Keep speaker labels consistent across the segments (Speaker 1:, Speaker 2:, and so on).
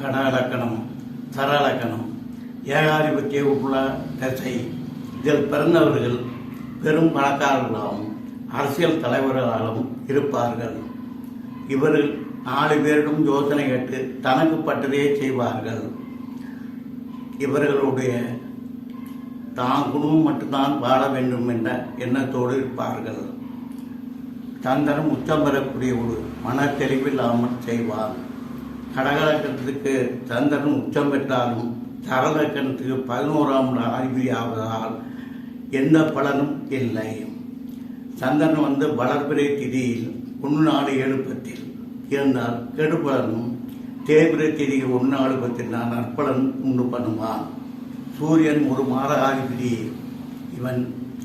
Speaker 1: கடலக்கணம் தரலக்கணம் ஏகாதிபத்திய உள்ள தசை இதில் பிறந்தவர்கள் பெரும் பணக்காரர்களாகவும் அரசியல் தலைவர்களாலும் இருப்பார்கள். இவர்கள் நாலு பேரிடம் யோசனை கேட்டு தனக்கு பட்டதே செய்வார்கள். இவர்களுடைய தான் குடும்பம் மட்டும்தான் வாழ வேண்டும் என்ற எண்ணத்தோடு இருப்பார்கள். சந்திரன் உச்சம் பெறக்கூடிய ஒரு மன தெளிவில்லாமல் செய்வார் கடகலக்கணத்துக்கு சந்திரன் உச்சம் பெற்றாலும் தரலக்கணத்துக்கு பதினோராம் அறிவி ஆவதால் எந்த பலனும் இல்லை. சந்திரன் வந்து வளர்பிறை திதியில் ஒன்று நாலு ஏழு பத்தில் இருந்தால் கெடுபலனும் தேய்பிரை திதியில் ஒன்று நாலு பத்தில் நான் நற்பலன் உண்டு பண்ணுவான். சூரியன் ஒரு மாரகாதிபதி இவன்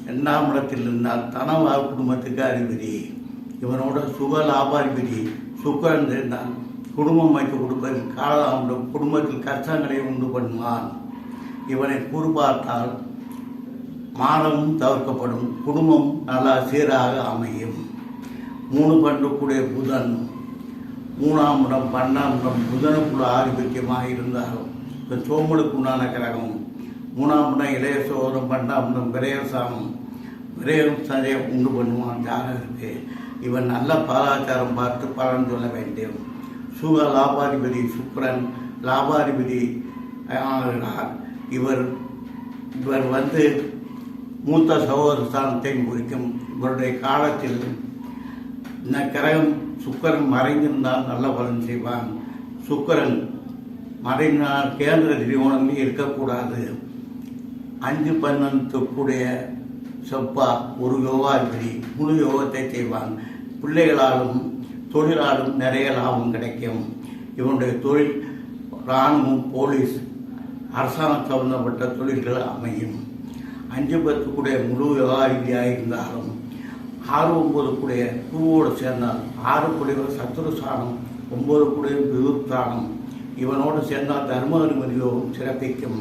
Speaker 1: இரண்டாம் இடத்தில் இருந்தால் தனவா குடும்பத்துக்கு அதிபதி இவனோட சுக லாபாதிபதி சுக்கரன் இருந்தான் குடும்பம் வைத்து கொடுப்பதில் உண்டு குடும்பத்தில் கஷ்டங்களை உண்டு பண்ணுவான். இவனை கூறுபார்த்தால் மானமும் தவிர்க்கப்படும் குடும்பம் நல்லா சீராக அமையும். மூணு பண்டுக்குடைய புதன் மூணாம் இடம் பன்னெண்டாம் இடம் புதனுக்குள்ள ஆதிபத்தியமாக இருந்தாலும் இப்போ சோமனுக்கு உண்டான கிரகம் மூணாம் இடம் இளைய சோதரம் பன்னெண்டாம் இடம் விரயசாமம் விரயம் சதையை உண்டு பண்ணுவான். ஜாதகருக்கு இவன் நல்ல பாலாச்சாரம் பார்த்து பலன் சொல்ல வேண்டும். சுக லாபாதிபதி சுக்ரன் லாபாதிபதி ஆகிறார் இவர் இவர் வந்து மூத்த சகோதர குறிக்கும். இவருடைய காலத்தில் இந்த கிரகம் சுக்கரன் மறைந்திருந்தால் நல்ல பலன் செய்வான். சுக்கரன் மறைந்தால் கேந்திர திரிகோணமே இருக்கக்கூடாது. அஞ்சு பன்னெண்டுக்குடைய செப்பா ஒரு யோகாதிபதி முழு யோகத்தை செய்வான். பிள்ளைகளாலும் தொழிலாலும் நிறைய லாபம் கிடைக்கும். இவனுடைய தொழில் இராணுவம் போலீஸ் அரசாங்கம் சம்பந்தப்பட்ட தொழில்கள் அமையும். அஞ்சு பத்துக்குடைய முழு யோகாதிபதியாக இருந்தாலும் ஆறு ஒன்பது கூடிய பூவோடு சேர்ந்தால் ஆறு கூடிய சத்துரு ஒம்பது ஒன்பது கூடிய விபுஸ்தானம் இவனோடு சேர்ந்தால் தர்ம யோகம் சிறப்பிக்கும்.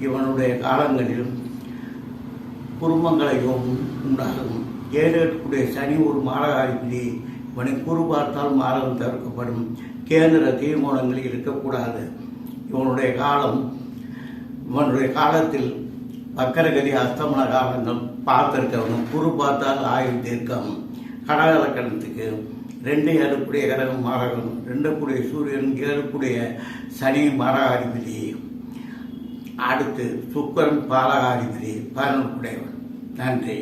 Speaker 1: இவனுடைய காலங்களில் குடும்பங்களையும் உண்டாகும். ஏழு எட்டுக்குடைய சனி ஒரு மாரகாதிபதி இவனை கூறு பார்த்தால் தவிர்க்கப்படும் கேந்திர தீர்மானங்கள் இருக்கக்கூடாது. இவனுடைய காலம் இவனுடைய காலத்தில் வக்கரகதி அஸ்தமன காலங்கள் பார்த்திருக்கவனும் குரு பார்த்தால் ஆயுள் தீர்க்கம் கடகலக்கணத்துக்கு ரெண்டு ஏழுக்குடைய கடகம் மாரகம் ரெண்டுக்குடைய சூரியன் ஏழுக்குடைய சனி மரகாதிபதி அடுத்து சுக்கரன் பாலகாதிபதி பதினொன்றுடையவன் நன்றி.